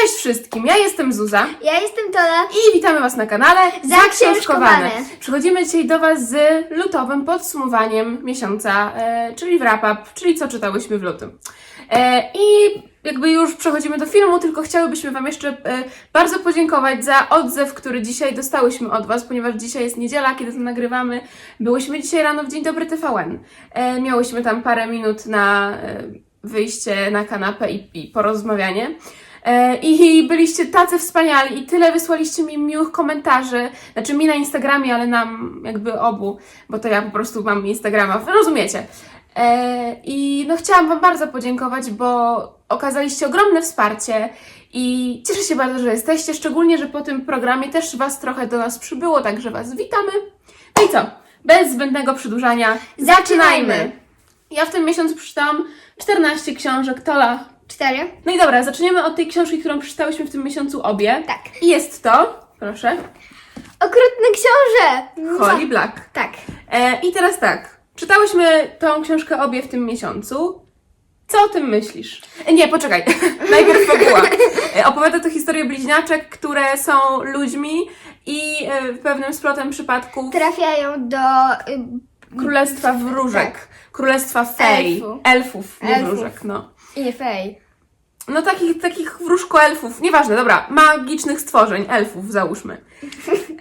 Cześć wszystkim, ja jestem Zuza Ja jestem Tola. i witamy Was na kanale Zaksiążkowane. Przychodzimy dzisiaj do Was z lutowym podsumowaniem miesiąca, e, czyli wrap-up, czyli co czytałyśmy w lutym. E, I jakby już przechodzimy do filmu, tylko chciałybyśmy Wam jeszcze e, bardzo podziękować za odzew, który dzisiaj dostałyśmy od Was, ponieważ dzisiaj jest niedziela, kiedy to nagrywamy. Byłyśmy dzisiaj rano w Dzień Dobry TVN. E, Miałyśmy tam parę minut na e, wyjście na kanapę i, i porozmawianie. E, I byliście tacy wspaniali i tyle wysłaliście mi miłych komentarzy, znaczy mi na Instagramie, ale nam jakby obu, bo to ja po prostu mam Instagrama, rozumiecie. E, I no chciałam Wam bardzo podziękować, bo okazaliście ogromne wsparcie i cieszę się bardzo, że jesteście, szczególnie, że po tym programie też Was trochę do nas przybyło, także Was witamy. No i co? Bez zbędnego przedłużania, zaczynajmy! Ja w tym miesiącu przeczytałam 14 książek, Tola, Cztery. no i dobra, zaczniemy od tej książki, którą przeczytałyśmy w tym miesiącu obie. Tak. I jest to, proszę, Okrutny książę. Holly Black. Tak. E, I teraz tak, czytałyśmy tą książkę obie w tym miesiącu. Co o tym myślisz? E, nie, poczekaj. Najpierw fabuła. E, opowiada to historię bliźniaczek, które są ludźmi i e, w pewnym splotem przypadków Trafiają do... y, królestwa wróżek. Królestwa fej. Elfu. Elfów, nie Elfów. wróżek, no. I nie fej. No takich, takich wróżko-elfów, nieważne, dobra, magicznych stworzeń, elfów załóżmy.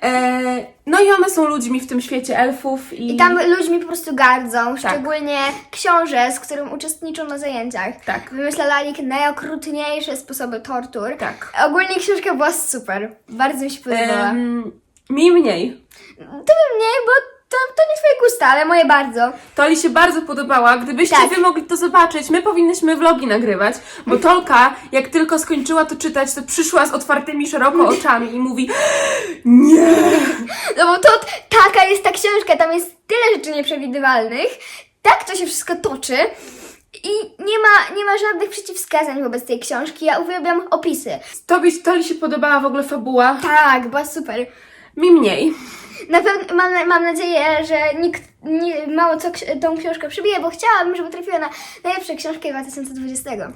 E, no i one są ludźmi w tym świecie elfów i... I tam ludźmi po prostu gardzą, szczególnie książę, z którym uczestniczą na zajęciach. Tak. Wymyślali najokrutniejsze sposoby tortur. Tak. Ogólnie książka była super. Bardzo mi się podobała. Em, mi mniej. To by mniej, bo to, to nie twoje gusta, ale moje bardzo. Toli się bardzo podobała. Gdybyście Tak. wy mogli to zobaczyć, my powinnyśmy vlogi nagrywać, bo Tolka, jak tylko skończyła to czytać, to przyszła z otwartymi szeroko oczami i mówi Nie! No bo to taka jest ta książka, tam jest tyle rzeczy nieprzewidywalnych, tak to się wszystko toczy i nie ma, nie ma żadnych przeciwwskazań wobec tej książki. Ja uwielbiam opisy. Tobie, Toli się podobała w ogóle fabuła? Tak, była super. Mi mniej. Na pewno mam, mam nadzieję, że nikt nie, mało co tą książkę przybije, bo chciałabym, żeby trafiła na najlepsze książki 2020. E,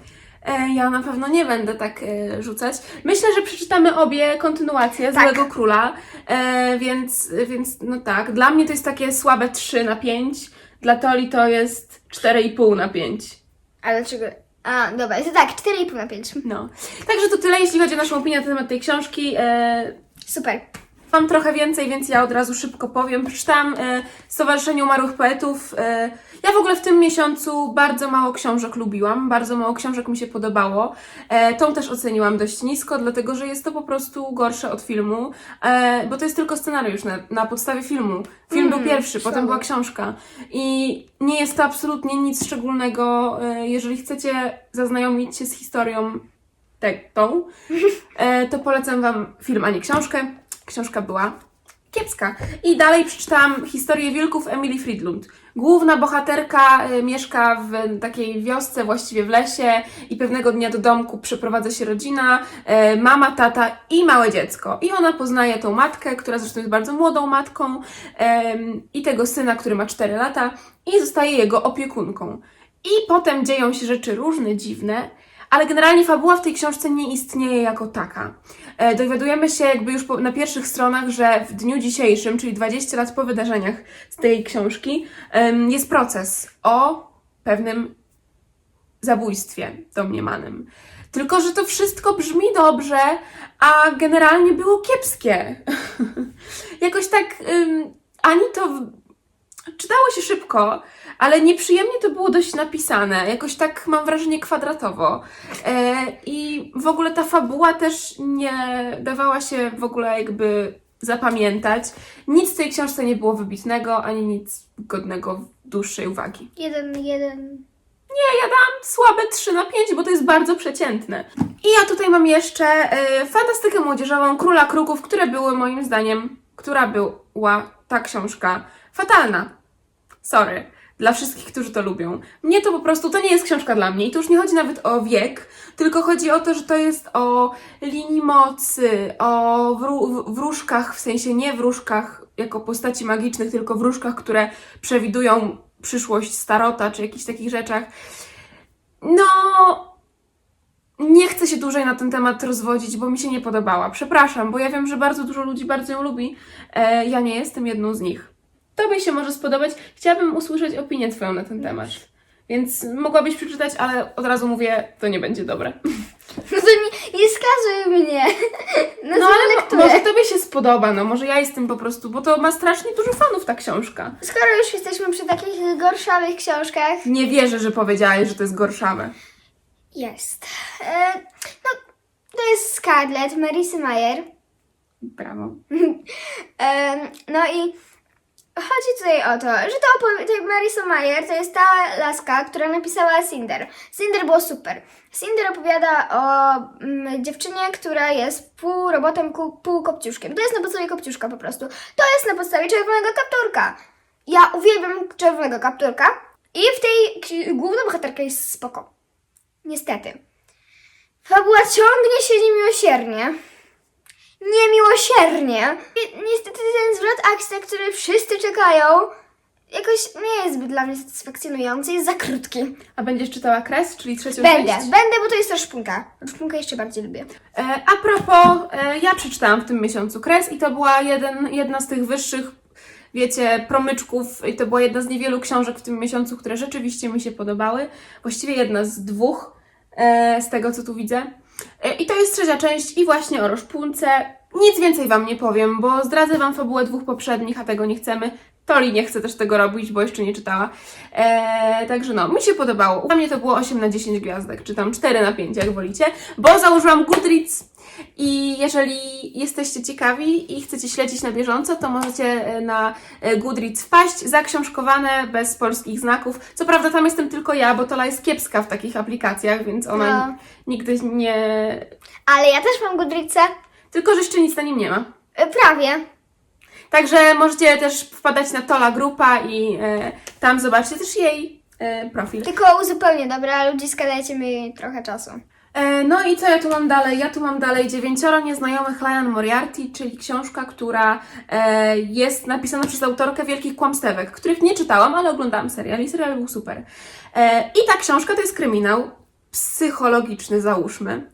Ja na pewno nie będę tak e, rzucać. Myślę, że przeczytamy obie kontynuacje Tak. Złego Króla, e, więc, więc no tak. Dla mnie to jest takie słabe 3 na 5, dla Toli to jest 4,5 na 5. Ale dlaczego? A, dobra, jest tak, 4,5 na 5. No. Także to tyle, jeśli chodzi o naszą opinię na temat tej książki. E, Super. Mam trochę więcej, więc ja od razu szybko powiem. Przeczytałam e, Stowarzyszenie Umarłych Poetów. E, ja w ogóle w tym miesiącu bardzo mało książek lubiłam, bardzo mało książek mi się podobało. E, tą też oceniłam dość nisko, dlatego że jest to po prostu gorsze od filmu, e, bo to jest tylko scenariusz na, na podstawie filmu. Film był pierwszy, potem była książka. I nie jest to absolutnie nic szczególnego. E, jeżeli chcecie zaznajomić się z historią tą, e, to polecam Wam film, a nie książkę. Książka była kiepska. I dalej przeczytałam historię wilków Emily Friedlund. Główna bohaterka e, mieszka w takiej wiosce, właściwie w lesie i pewnego dnia do domku przeprowadza się rodzina, e, mama, tata i małe dziecko. I ona poznaje tą matkę, która zresztą jest bardzo młodą matką i tego syna, który ma 4 lata i zostaje jego opiekunką. I potem dzieją się rzeczy różne, dziwne, ale generalnie fabuła w tej książce nie istnieje jako taka. E, dowiadujemy się jakby już po, na pierwszych stronach, że w dniu dzisiejszym, czyli 20 lat po wydarzeniach z tej książki, jest proces o pewnym zabójstwie domniemanym. Tylko, że to wszystko brzmi dobrze, a generalnie było kiepskie. Jakoś tak ani to czytało się szybko, ale nieprzyjemnie to było dość napisane. Jakoś tak mam wrażenie kwadratowo. E, I w ogóle ta fabuła też nie dawała się w ogóle jakby zapamiętać. Nic w tej książce nie było wybitnego, ani nic godnego dłuższej uwagi. Jeden, jeden. Nie, ja dam słabe 3 na 5, bo to jest bardzo przeciętne. I ja tutaj mam jeszcze e, fantastykę młodzieżową Króla Kruków, które były moim zdaniem, która była ta książka fatalna. Sorry. Dla wszystkich, którzy to lubią. Mnie to po prostu, to nie jest książka dla mnie i tu już nie chodzi nawet o wiek, tylko chodzi o to, że to jest o linii mocy, o wró- wróżkach, w sensie nie wróżkach jako postaci magicznych, tylko wróżkach, które przewidują przyszłość starota czy jakichś takich rzeczach. No, nie chcę się dłużej na ten temat rozwodzić, bo mi się nie podobała. Przepraszam, bo ja wiem, że bardzo dużo ludzi bardzo ją lubi. E, ja nie jestem jedną z nich. Tobie się może spodobać. Chciałabym usłyszeć opinię Twoją na ten temat. Więc mogłabyś przeczytać, ale od razu mówię, to nie będzie dobre. No to nie, nie skazuj mnie. No, No ale mo- lekturę. może Tobie się spodoba, no może ja jestem po prostu, bo to ma strasznie dużo fanów ta książka. Skoro już jesteśmy przy takich gorszawych książkach, Nie wierzę, że powiedziałeś, że to jest gorszawe. jest. E, no, to jest Scarlett, Marisa Mayer. Brawo. E, no i chodzi tutaj o to, że to opowi- Marisa Mayer to jest ta laska, która napisała Cinder. Cinder było super. Cinder opowiada o mm, dziewczynie, która jest pół robotem, pół kopciuszkiem. To jest na podstawie kopciuszka po prostu. To jest na podstawie czerwonego kapturka. Ja uwielbiam czerwonego kapturka i w tej główna bohaterka jest spoko. Niestety. Fabuła ciągnie się niemiłosiernie. Niemiłosiernie. I Niestety ten zwrot akcji, na który wszyscy czekają, jakoś nie jest zbyt dla mnie satysfakcjonujący, jest za krótki. A będziesz czytała Kres, czyli trzecią Będę, część? będę, bo to jest też szpunka. Szpunkę jeszcze bardziej lubię. E, a propos, e, ja przeczytałam w tym miesiącu Kres i to była jeden, jedna z tych wyższych, wiecie, promyczków i to była jedna z niewielu książek w tym miesiącu, które rzeczywiście mi się podobały. Właściwie jedna z dwóch, e, z tego co tu widzę. E, I to jest trzecia część i właśnie o Roszpunce. Nic więcej Wam nie powiem, bo zdradzę Wam fabułę dwóch poprzednich, a tego nie chcemy. Tori nie chce też tego robić, bo jeszcze nie czytała. E, także no, mi się podobało. Dla mnie to było 8 na 10 gwiazdek, czy tam 4 na 5, jak wolicie, bo założyłam Goodreads i jeżeli jesteście ciekawi i chcecie śledzić na bieżąco, to możecie e, na e, Goodreads wpaść, zaksiążkowane, bez polskich znaków. Co prawda tam jestem tylko ja, bo Tola jest kiepska w takich aplikacjach, więc ona No. nigdy nie... Ale ja też mam Goodreadsa. Tylko, że jeszcze nic na nim nie ma. E, Prawie. Także możecie też wpadać na Tola Grupa i e, tam zobaczcie też jej e, profil. Tylko uzupełnię, dobra? Ludziska, dajcie mi trochę czasu. E, no i co ja tu mam dalej? Ja tu mam dalej Dziewięcioro Nieznajomych Lion Moriarty, czyli książka, która jest napisana przez autorkę Wielkich Kłamstewek, których nie czytałam, ale oglądałam serial i serial był super. I ta książka to jest kryminał psychologiczny, załóżmy.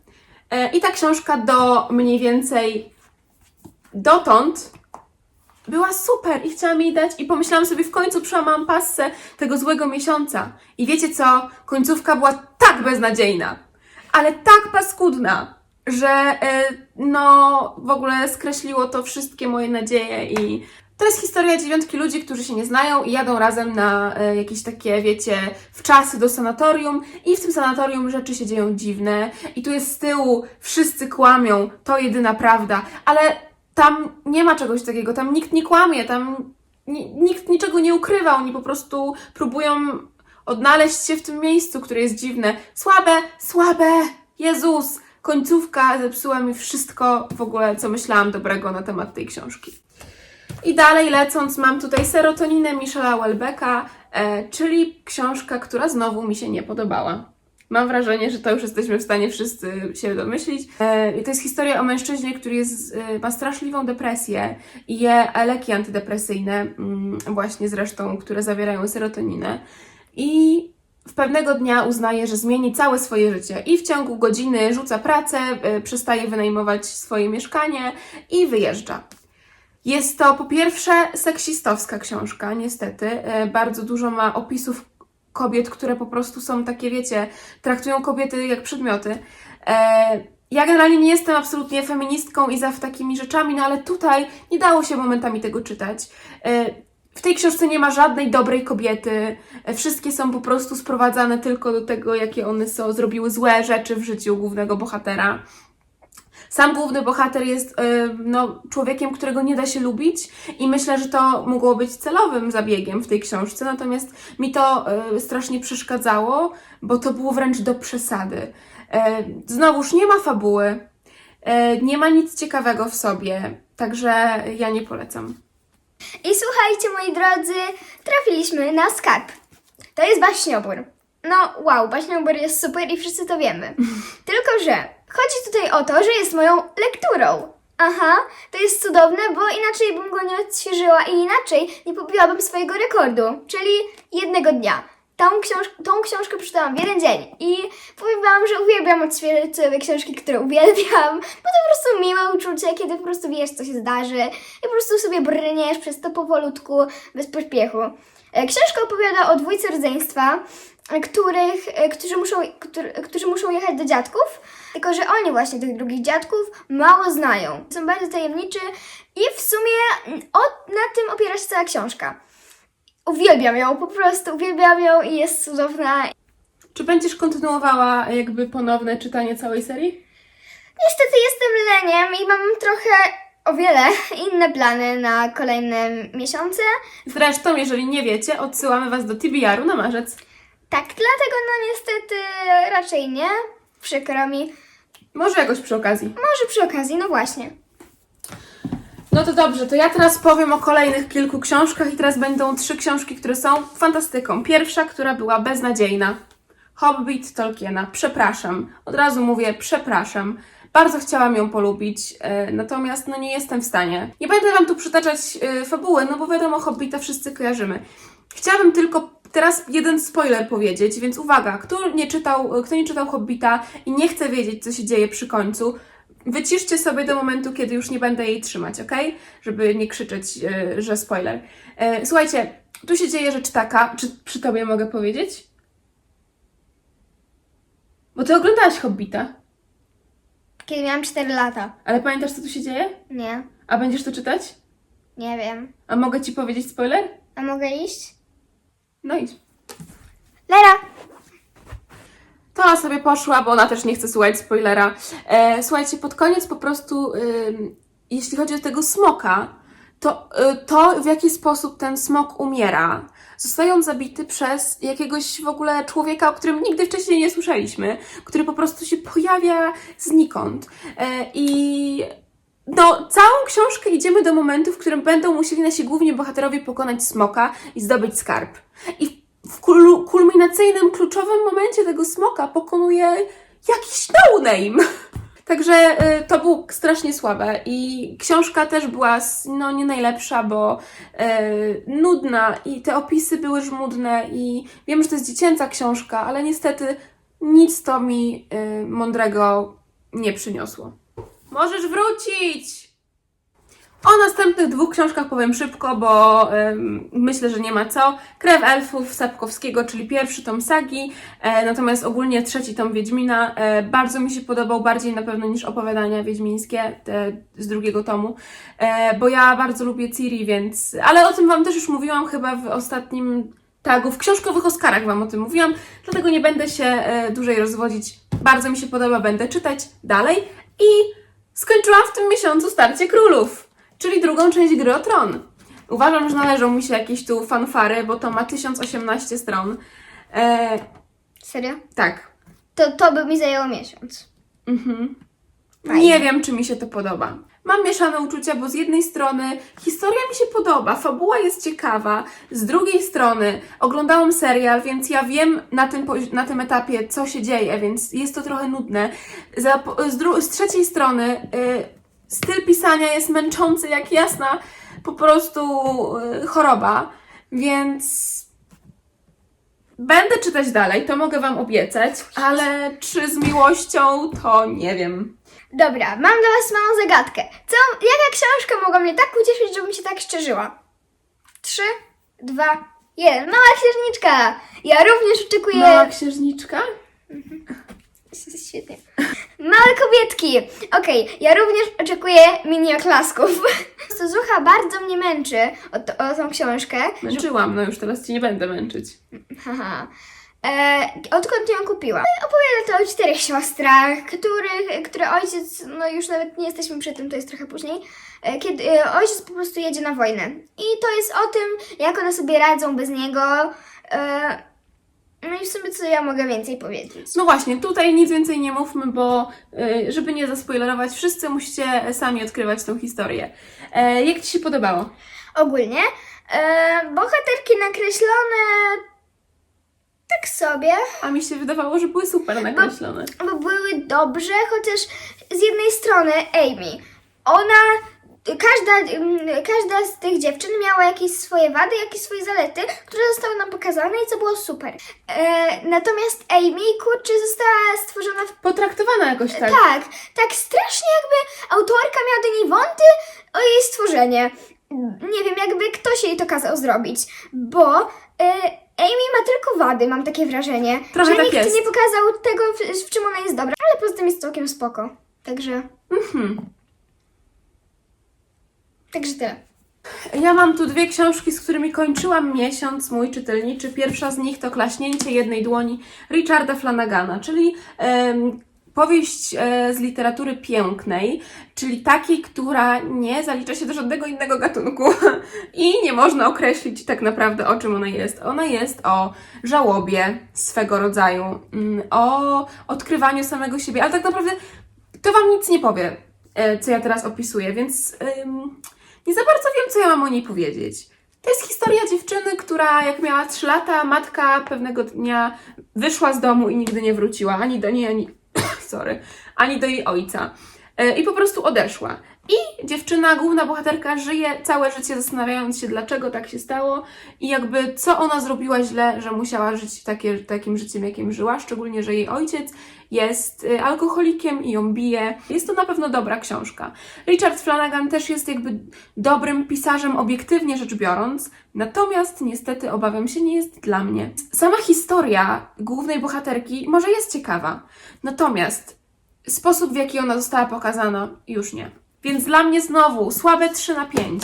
I ta książka do mniej więcej dotąd była super i chciałam jej dać i pomyślałam sobie w końcu przełamałam passę tego złego miesiąca. I wiecie co? Końcówka była tak beznadziejna, ale tak paskudna, że e, no w ogóle skreśliło to wszystkie moje nadzieje i to jest historia dziewiątki ludzi, którzy się nie znają i jadą razem na e, jakieś takie, wiecie, wczasy do sanatorium i w tym sanatorium rzeczy się dzieją dziwne i tu jest z tyłu, wszyscy kłamią, to jedyna prawda, ale tam nie ma czegoś takiego, tam nikt nie kłamie, tam ni- nikt niczego nie ukrywa, oni po prostu próbują odnaleźć się w tym miejscu, które jest dziwne. Słabe, słabe! Jezus! Końcówka zepsuła mi wszystko w ogóle, co myślałam dobrego na temat tej książki. I dalej lecąc, mam tutaj Serotoninę Michela Welbecka, e, czyli książka, która znowu mi się nie podobała. Mam wrażenie, że to już jesteśmy w stanie wszyscy się domyślić. E, to jest historia o mężczyźnie, który jest, e, ma straszliwą depresję i je leki antydepresyjne, mm, właśnie zresztą, które zawierają serotoninę. I w pewnego dnia uznaje, że zmieni całe swoje życie i w ciągu godziny rzuca pracę, e, przestaje wynajmować swoje mieszkanie i wyjeżdża. Jest to po pierwsze seksistowska książka, niestety. Bardzo dużo ma opisów kobiet, które po prostu są takie, wiecie, traktują kobiety jak przedmioty. E, Ja generalnie nie jestem absolutnie feministką i za takimi rzeczami, no ale tutaj nie dało się momentami tego czytać. E, W tej książce nie ma żadnej dobrej kobiety. E, Wszystkie są po prostu sprowadzane tylko do tego, jakie one są, zrobiły złe rzeczy w życiu głównego bohatera. Sam główny bohater jest y, no, człowiekiem, którego nie da się lubić i myślę, że to mogło być celowym zabiegiem w tej książce, natomiast mi to y, strasznie przeszkadzało, bo to było wręcz do przesady. Y, znowuż nie ma fabuły, nie ma nic ciekawego w sobie, także ja nie polecam. I słuchajcie, moi drodzy, trafiliśmy na skarb. To jest baśniobór. No wow, baśniobór jest super i wszyscy to wiemy. Tylko, że chodzi tutaj o to, że jest moją lekturą. Aha, to jest cudowne, bo inaczej bym go nie odświeżyła i inaczej nie pobiłabym swojego rekordu, czyli jednego dnia. tą, książ- tą książkę przeczytałam w jeden dzień i powiem Wam, że uwielbiam odświeżać sobie książki, które uwielbiam, bo to po prostu miłe uczucie, kiedy po prostu wiesz, co się zdarzy i po prostu sobie brniesz przez to powolutku, bez pośpiechu. E, Książka opowiada o dwójce rodzeństwa, których, e, którzy, muszą, którzy, muszą jechać do dziadków, tylko że oni właśnie tych drugich dziadków mało znają. Są bardzo tajemniczy i w sumie mm, o, na tym opiera się cała książka. Uwielbiam ją, po prostu uwielbiam ją i jest cudowna. Czy będziesz kontynuowała jakby ponowne czytanie całej serii? Niestety jestem leniem i mam trochę o wiele inne plany na kolejne miesiące. Zresztą, jeżeli nie wiecie, odsyłamy Was do TBR-u na marzec. Tak, dlatego no niestety raczej nie. Przykro mi. Może jakoś przy okazji. Może przy okazji, no właśnie. No to dobrze, to ja teraz powiem o kolejnych kilku książkach i teraz będą trzy książki, które są fantastyką. Pierwsza, która była beznadziejna. Hobbit Tolkiena. Przepraszam. Od razu mówię przepraszam. Bardzo chciałam ją polubić, e, natomiast no nie jestem w stanie. Nie będę Wam tu przytaczać e, fabuły, no bo wiadomo, Hobbita wszyscy kojarzymy. Chciałabym tylko teraz jeden spoiler powiedzieć, więc uwaga, kto nie czytał, kto nie czytał Hobbita i nie chce wiedzieć, co się dzieje przy końcu, wyciszcie sobie do momentu, kiedy już nie będę jej trzymać, ok? Żeby nie krzyczeć, e, że spoiler. E, słuchajcie, tu się dzieje rzecz taka, czy przy tobie mogę powiedzieć? Bo ty oglądałaś Hobbita, Kiedy miałam 4 lata. ale pamiętasz, co tu się dzieje? Nie, A będziesz to czytać? nie wiem. A mogę ci powiedzieć spoiler? A mogę iść? No idź. Lera! To ona sobie poszła, bo ona też nie chce słuchać spoilera. E, słuchajcie, pod koniec po prostu, ym, jeśli chodzi o tego smoka, to, y, to w jaki sposób ten smok umiera, zostając zabity przez jakiegoś w ogóle człowieka, o którym nigdy wcześniej nie słyszeliśmy, który po prostu się pojawia znikąd. E, I no, całą książkę idziemy do momentu, w którym będą musieli nasi główni bohaterowie pokonać smoka i zdobyć skarb. I w kul- kulminacyjnym, kluczowym momencie tego smoka pokonuje jakiś no-name. Także y, to było strasznie słabe i książka też była no, nie najlepsza, bo y, nudna i te opisy były żmudne i wiem, że to jest dziecięca książka, ale niestety nic to mi y, mądrego nie przyniosło. Możesz wrócić! O następnych dwóch książkach powiem szybko, bo ym, myślę, że nie ma co. Krew elfów Sapkowskiego, czyli pierwszy tom sagi, e, natomiast ogólnie trzeci tom Wiedźmina e, bardzo mi się podobał, bardziej na pewno niż opowiadania wiedźmińskie te z drugiego tomu, e, bo ja bardzo lubię Ciri, więc... Ale o tym Wam też już mówiłam chyba w ostatnim tagu, w książkowych Oscarach Wam o tym mówiłam, dlatego nie będę się e, dłużej rozwodzić. Bardzo mi się podoba, będę czytać dalej i skończyłam w tym miesiącu Starcie Królów, czyli drugą część Gry o Tron. Uważam, że należą mi się jakieś tu fanfary, bo to ma 1018 stron. E, Serio? tak. To, to by mi zajęło miesiąc. Mhm. Fajnie. Nie wiem, czy mi się to podoba. Mam mieszane uczucia, bo z jednej strony historia mi się podoba, fabuła jest ciekawa, z drugiej strony oglądałam serial, więc ja wiem na tym, na tym etapie, co się dzieje, więc jest to trochę nudne. Z, z trzeciej strony y, styl pisania jest męczący jak jasna po prostu y, choroba, więc będę czytać dalej, to mogę Wam obiecać, ale czy z miłością, to nie wiem. Dobra, mam dla Was małą zagadkę. Co, jaka książka mogła mnie tak ucieszyć, żebym się tak szczerzyła? Trzy, dwa, jeden. Mała księżniczka! Ja również oczekuję... Mała księżniczka? Świetnie. Małe kobietki! Okej, ja również oczekuję mini oklasków. To Zucha bardzo mnie męczy o, to, o tą książkę. Męczyłam, no już teraz Cię nie będę męczyć. Haha. E, odkąd ją kupiłam? Opowiada to o czterech siostrach, których, które ojciec, no już nawet nie jesteśmy przy tym, to jest trochę później, e, kiedy e, ojciec po prostu jedzie na wojnę. I to jest o tym, jak one sobie radzą bez niego. E, no i w sumie co ja mogę więcej powiedzieć. No właśnie, tutaj nic więcej nie mówmy, bo y, żeby nie zaspoilerować, wszyscy musicie sami odkrywać tą historię. E, jak Ci się podobało? Ogólnie e, bohaterki nakreślone tak sobie, A mi się wydawało, że były super nakreślone. bo były dobrze, chociaż z jednej strony Amy, ona każda, mm, każda z tych dziewczyn miała jakieś swoje wady, jakieś swoje zalety, które zostały nam pokazane i co było super. E, natomiast Amy, kurczę, została stworzona w Potraktowana jakoś tak. Tak, tak strasznie jakby autorka miała do niej wąty o jej stworzenie. Nie wiem, jakby ktoś jej to kazał zrobić, bo e, Amy ma tylko wady, mam takie wrażenie. Trochę że tak nikt jest. nie pokazał tego, w, w czym ona jest dobra, ale poza tym jest całkiem spoko. Także, Mhm. także tyle. Ja mam tu dwie książki, z którymi kończyłam miesiąc mój czytelniczy. Pierwsza z nich to Klaśnięcie jednej dłoni Richarda Flanagana, czyli powieść e, z literatury pięknej, czyli takiej, która nie zalicza się do żadnego innego gatunku i nie można określić tak naprawdę o czym ona jest. Ona jest o żałobie swego rodzaju, mm, o odkrywaniu samego siebie, ale tak naprawdę to Wam nic nie powie, e, co ja teraz opisuję, więc em, nie za bardzo wiem, co ja mam o niej powiedzieć. To jest historia dziewczyny, która jak miała 3 lata, matka pewnego dnia wyszła z domu i nigdy nie wróciła ani do niej, ani, sorry, ani do jej ojca. E, I po prostu odeszła. I dziewczyna, główna bohaterka, żyje całe życie zastanawiając się, dlaczego tak się stało i jakby co ona zrobiła źle, że musiała żyć takie, takim życiem, jakim żyła, szczególnie, że jej ojciec jest y, alkoholikiem i ją bije. Jest to na pewno dobra książka. Richard Flanagan też jest jakby dobrym pisarzem, obiektywnie rzecz biorąc, natomiast niestety obawiam się, nie jest dla mnie. Sama historia głównej bohaterki może jest ciekawa, natomiast sposób, w jaki ona została pokazana, już nie. Więc dla mnie znowu słabe 3 na 5.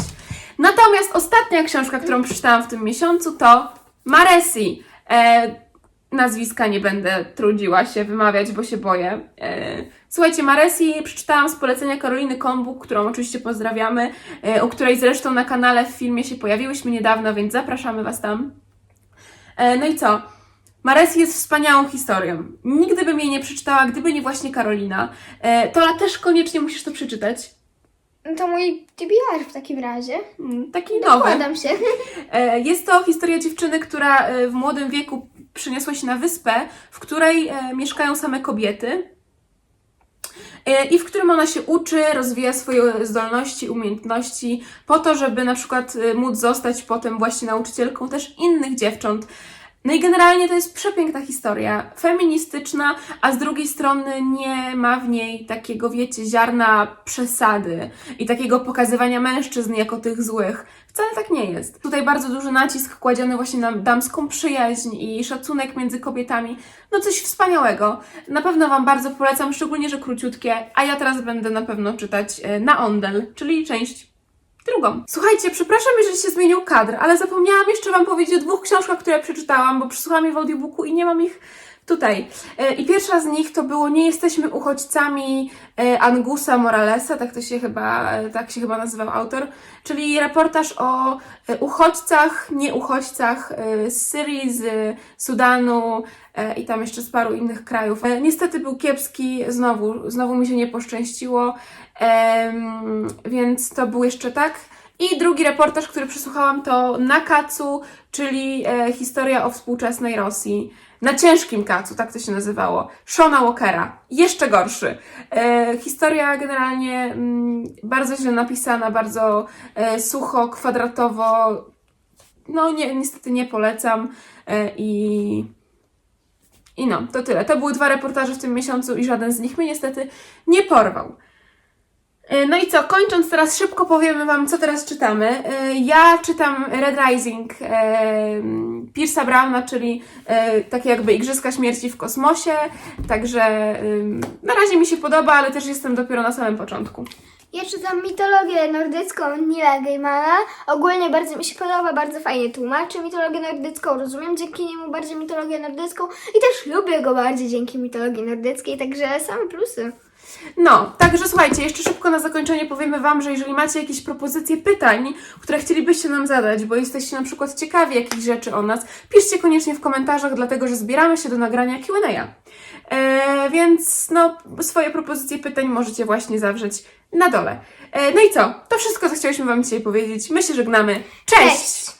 Natomiast ostatnia książka, którą przeczytałam w tym miesiącu to Maresi. E, nazwiska nie będę trudziła się wymawiać, bo się boję. E, słuchajcie, Maresi przeczytałam z polecenia Karoliny Kombuk, którą oczywiście pozdrawiamy, e, której zresztą na kanale w filmie się pojawiłyśmy niedawno, więc zapraszamy Was tam. E, no i co? Maresi jest wspaniałą historią. Nigdy bym jej nie przeczytała, gdyby nie właśnie Karolina. E, Tola też koniecznie musisz to przeczytać. No to mój TBR w takim razie. Mm, Taki nowy. Dokładam się. E, Jest to historia dziewczyny, która e, w młodym wieku przyniosła się na wyspę, w której e, mieszkają same kobiety. E, I w którym ona się uczy, rozwija swoje zdolności, umiejętności, po to, żeby na przykład e, móc zostać potem właśnie nauczycielką też innych dziewcząt. No i generalnie to jest przepiękna historia, feministyczna, a z drugiej strony nie ma w niej takiego, wiecie, ziarna przesady i takiego pokazywania mężczyzn jako tych złych. Wcale tak nie jest. Tutaj bardzo duży nacisk kładziony właśnie na damską przyjaźń i szacunek między kobietami. No coś wspaniałego. Na pewno Wam bardzo polecam, szczególnie, że króciutkie, a ja teraz będę na pewno czytać e, na Ondel, czyli część drugą. Słuchajcie, przepraszam, jeżeli się zmienił kadr, ale zapomniałam jeszcze Wam powiedzieć o dwóch książkach, które przeczytałam, bo przesłuchałam je w audiobooku i nie mam ich tutaj. E, I pierwsza z nich to było Nie jesteśmy uchodźcami e, Angusa Moralesa, tak to się chyba, e, tak się chyba nazywał autor, czyli reportaż o uchodźcach, nie uchodźcach e, z Syrii, z Sudanu i tam jeszcze z paru innych krajów. Niestety był kiepski, znowu, znowu mi się nie poszczęściło, więc to był jeszcze tak. I drugi reportaż, który przesłuchałam, to Na Kacu, czyli e, historia o współczesnej Rosji. Na ciężkim kacu, tak to się nazywało. Shona Walkera. Jeszcze gorszy. E, historia generalnie mm, bardzo źle napisana, bardzo e, sucho, kwadratowo. No, nie, niestety nie polecam. E, I. I no, to tyle. To były dwa reportaże w tym miesiącu i żaden z nich mnie niestety nie porwał. E, No i co, kończąc teraz szybko powiemy Wam, co teraz czytamy. E, Ja czytam Red Rising e, Pierce'a Browna, czyli takie jakby Igrzyska Śmierci w kosmosie, także na razie mi się podoba, ale też jestem dopiero na samym początku. Ja czytam mitologię nordycką Nila Gaimana. Ogólnie bardzo mi się podoba, bardzo fajnie tłumaczy mitologię nordycką, rozumiem dzięki niemu bardziej mitologię nordycką i też lubię go bardziej dzięki mitologii nordyckiej, także same plusy. No, także słuchajcie, jeszcze szybko na zakończenie powiemy Wam, że jeżeli macie jakieś propozycje pytań, które chcielibyście nam zadać, bo jesteście na przykład ciekawi jakichś rzeczy o nas, piszcie koniecznie w komentarzach, dlatego że zbieramy się do nagrania Q&A. E, więc no, swoje propozycje pytań możecie właśnie zawrzeć na dole. E, no i co? To wszystko, co chciałyśmy Wam dzisiaj powiedzieć. My się żegnamy. Cześć! Cześć!